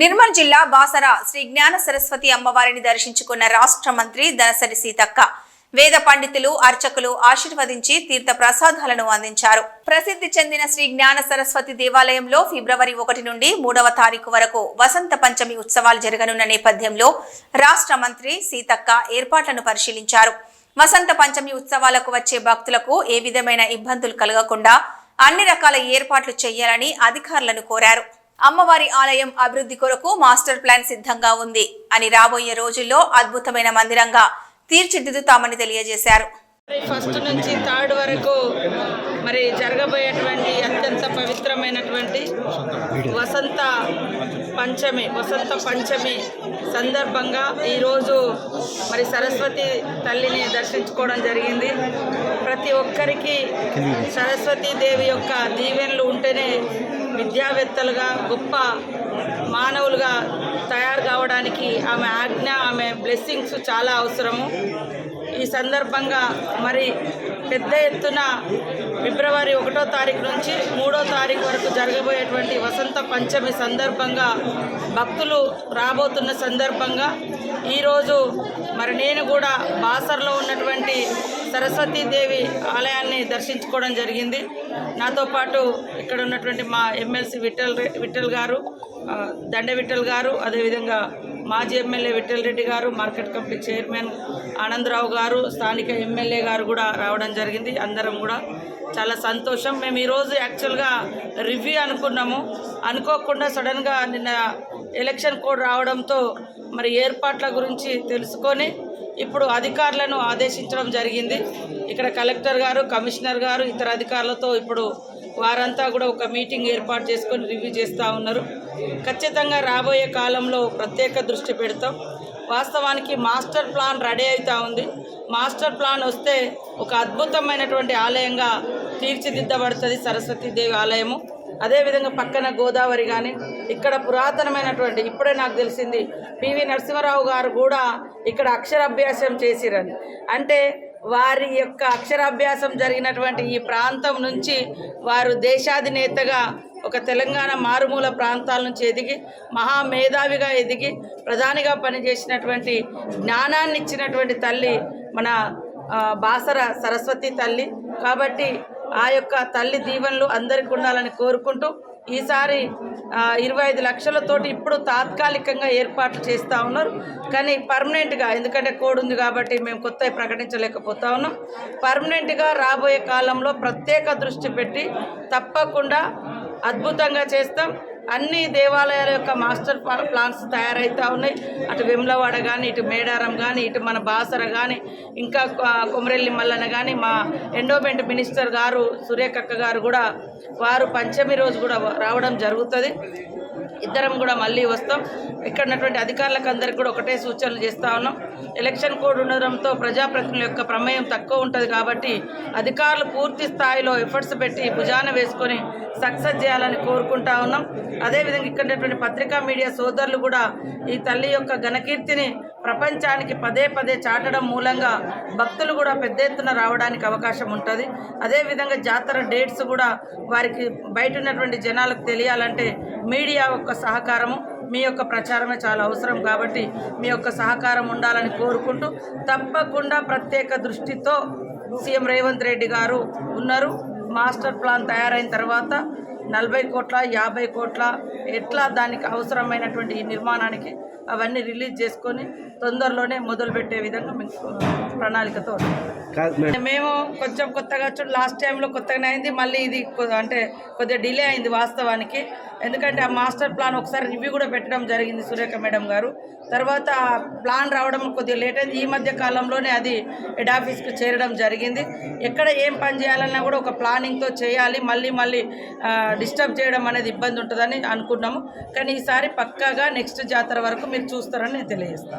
నిర్మల్ జిల్లా బాసర శ్రీ జ్ఞాన సరస్వతి అమ్మవారిని దర్శించుకున్న రాష్ట్ర మంత్రి దనసరి సీతక్క. వేద పండితులు అర్చకులు ఆశీర్వదించి తీర్థ ప్రసాదాలను అందించారు. ప్రసిద్ధి చెందిన శ్రీ జ్ఞాన సరస్వతి దేవాలయంలో ఫిబ్రవరి ఒకటి నుండి మూడవ తారీఖు వరకు వసంత పంచమి ఉత్సవాలు జరగనున్న నేపథ్యంలో రాష్ట్ర మంత్రి సీతక్క ఏర్పాట్లను పరిశీలించారు. వసంత పంచమి ఉత్సవాలకు వచ్చే భక్తులకు ఏ విధమైన ఇబ్బందులు కలగకుండా అన్ని రకాల ఏర్పాట్లు చేయాలని అధికారులను కోరారు. అమ్మవారి ఆలయం అభివృద్ధి కొరకు మాస్టర్ ప్లాన్ సిద్ధంగా ఉంది అని రాబోయే రోజుల్లో అద్భుతమైన మందిరంగా తీర్చిదిద్దుతామని తెలియజేశారు. ఫస్ట్ నుంచి థర్డ్ వరకు మరి జరగబోయేటువంటి అత్యంత పవిత్రమైనటువంటి వసంత పంచమి వసంత పంచమి సందర్భంగా ఈరోజు మరి సరస్వతి తల్లిని దర్శించుకోవడం జరిగింది. ప్రతి ఒక్కరికి సరస్వతీదేవి యొక్క దీవెనలు ఉంటేనే విద్యావేత్తలుగా గొప్ప మానవులుగా తయారు కావడానికి ఆమె ఆజ్ఞ ఆమె బ్లెస్సింగ్స్ చాలా అవసరము. ఈ సందర్భంగా మరి పెద్ద ఎత్తున ఫిబ్రవరి ఒకటో తారీఖు నుంచి మూడో తారీఖు వరకు జరగబోయేటువంటి వసంత పంచమి సందర్భంగా భక్తులు రాబోతున్న సందర్భంగా ఈరోజు మరి నేను కూడా బాసర్లో ఉన్నటువంటి సరస్వతీదేవి ఆలయాన్ని దర్శించుకోవడం జరిగింది. నాతో పాటు ఇక్కడ ఉన్నటువంటి మా ఎమ్మెల్సీ విఠల్ విఠల్ గారు దండ విఠల్ గారు అదేవిధంగా మాజీ ఎమ్మెల్యే విఠల్ రెడ్డి గారు మార్కెట్ కమిటీ చైర్మన్ ఆనందరావు గారు స్థానిక ఎమ్మెల్యే గారు కూడా రావడం జరిగింది. అందరం కూడా చాలా సంతోషం. మేము ఈరోజు యాక్చువల్గా రివ్యూ అనుకున్నాము. అనుకోకుండా సడన్గా నిన్న ఎలక్షన్ కోడ్ రావడంతో మరి ఏర్పాట్ల గురించి తెలుసుకొని ఇప్పుడు అధికారులను ఆదేశించడం జరిగింది. ఇక్కడ కలెక్టర్ గారు కమిషనర్ గారు ఇతర అధికారులతో ఇప్పుడు వారంతా కూడా ఒక మీటింగ్ ఏర్పాటు చేసుకొని రివ్యూ చేస్తూ ఉన్నారు. ఖచ్చితంగా రాబోయే కాలంలో ప్రత్యేక దృష్టి పెడతాం. వాస్తవానికి మాస్టర్ ప్లాన్ రెడీ అవుతూ ఉంది. మాస్టర్ ప్లాన్ వస్తే ఒక అద్భుతమైనటువంటి ఆలయంగా తీర్చిదిద్దబడుతుంది సరస్వతీదేవి ఆలయము. అదేవిధంగా పక్కన గోదావరి కానీ ఇక్కడ పురాతనమైనటువంటి ఇప్పుడే నాకు తెలిసింది పివి నరసింహారావు గారు కూడా ఇక్కడ అక్షరాభ్యాసం చేసిరని. అంటే వారి యొక్క అక్షరాభ్యాసం జరిగినటువంటి ఈ ప్రాంతం నుంచి వారు దేశాధినేతగా ఒక తెలంగాణ మారుమూల ప్రాంతాల నుంచి ఎదిగి మహామేధావిగా ఎదిగి ప్రధానిగా పనిచేసినటువంటి జ్ఞానాన్ని ఇచ్చినటువంటి తల్లి మన బాసర సరస్వతి తల్లి. కాబట్టి ఆ యొక్క తల్లి దీవెనలు అందరికి ఉండాలని కోరుకుంటూ ఈసారి ఇరవై ఐదు లక్షలతోటి ఇప్పుడు తాత్కాలికంగా ఏర్పాట్లు చేస్తూ ఉన్నారు. కానీ పర్మనెంట్గా ఎందుకంటే కోడ్ ఉంది కాబట్టి మేము కొత్తవి ప్రకటించలేకపోతా ఉన్నాం. పర్మనెంట్గా రాబోయే కాలంలో ప్రత్యేక దృష్టి పెట్టి తప్పకుండా అద్భుతంగా చేస్తాం. అన్ని దేవాలయాల యొక్క మాస్టర్ ప్లా- ప్లాన్స్ తయారవుతూ ఉన్నాయి. అటు వెమ్లవాడ కానీ ఇటు మేడారం కానీ ఇటు మన బాసర కానీ ఇంకా కొమరెల్లి మల్లన కానీ మా ఎండోమెంట్ మినిస్టర్ గారు సూర్యకక్క గారు కూడా వారు పంచమి రోజు కూడా రావడం జరుగుతుంది. ఇద్దరం కూడా మళ్ళీ వస్తాం. ఇక్కడ ఉన్నటువంటి అధికారులకు అందరికీ కూడా ఒకటే సూచనలు చేస్తూ ఉన్నాం. ఎలక్షన్ కోడ్ ఉండడంతో ప్రజాప్రతినిధుల యొక్క ప్రమేయం తక్కువ ఉంటుంది కాబట్టి అధికారులు పూర్తి స్థాయిలో ఎఫర్ట్స్ పెట్టి భుజాన వేసుకొని సక్సెస్ చేయాలని కోరుకుంటా ఉన్నాం. అదేవిధంగా ఇక్కడ ఉన్నటువంటి పత్రికా మీడియా సోదరులు కూడా ఈ తల్లి యొక్క ఘనకీర్తిని ప్రపంచానికి పదే పదే చాటడం మూలంగా భక్తులు కూడా పెద్ద ఎత్తున రావడానికి అవకాశం ఉంటుంది. అదేవిధంగా జాతర డేట్స్ కూడా వారికి బయట ఉన్నటువంటి జనాలకు తెలియాలంటే మీడియా యొక్క సహకారము మీ యొక్క ప్రచారమే చాలా అవసరం కాబట్టి మీ యొక్క సహకారం ఉండాలని కోరుకుంటూ తప్పకుండా ప్రత్యేక దృష్టితో సీఎం రేవంత్ రెడ్డి గారు ఉన్నారు. మాస్టర్ ప్లాన్ తయారైన తర్వాత నలభై కోట్ల యాభై కోట్ల ఎట్లా దానికి అవసరమైనటువంటి ఈ నిర్మాణానికి అవన్నీ రిలీజ్ చేసుకొని తొందరలోనే మొదలుపెట్టే విధంగా మేము ప్రణాళికతో మేము కొంచెం కొత్తగా చూ లాస్ట్ టైంలో కొత్తగానే అయింది. మళ్ళీ ఇది అంటే కొద్దిగా డిలే అయింది వాస్తవానికి. ఎందుకంటే ఆ మాస్టర్ ప్లాన్ ఒకసారి రివ్యూ కూడా పెట్టడం జరిగింది సురేఖ మేడం గారు. తర్వాత ఆ ప్లాన్ రావడం కొద్దిగా లేట్ అయింది. ఈ మధ్య కాలంలోనే అది హెడ్ ఆఫీస్కి చేరడం జరిగింది. ఎక్కడ ఏం పని చేయాలన్నా కూడా ఒక ప్లానింగ్తో చేయాలి. మళ్ళీ మళ్ళీ డిస్టర్బ్ చేయడం అనేది ఇబ్బంది ఉంటుందని అనుకున్నాము. కానీ ఈసారి పక్కాగా నెక్స్ట్ జాతర వరకు మీరు చూస్తారని నేను తెలియజేస్తాను.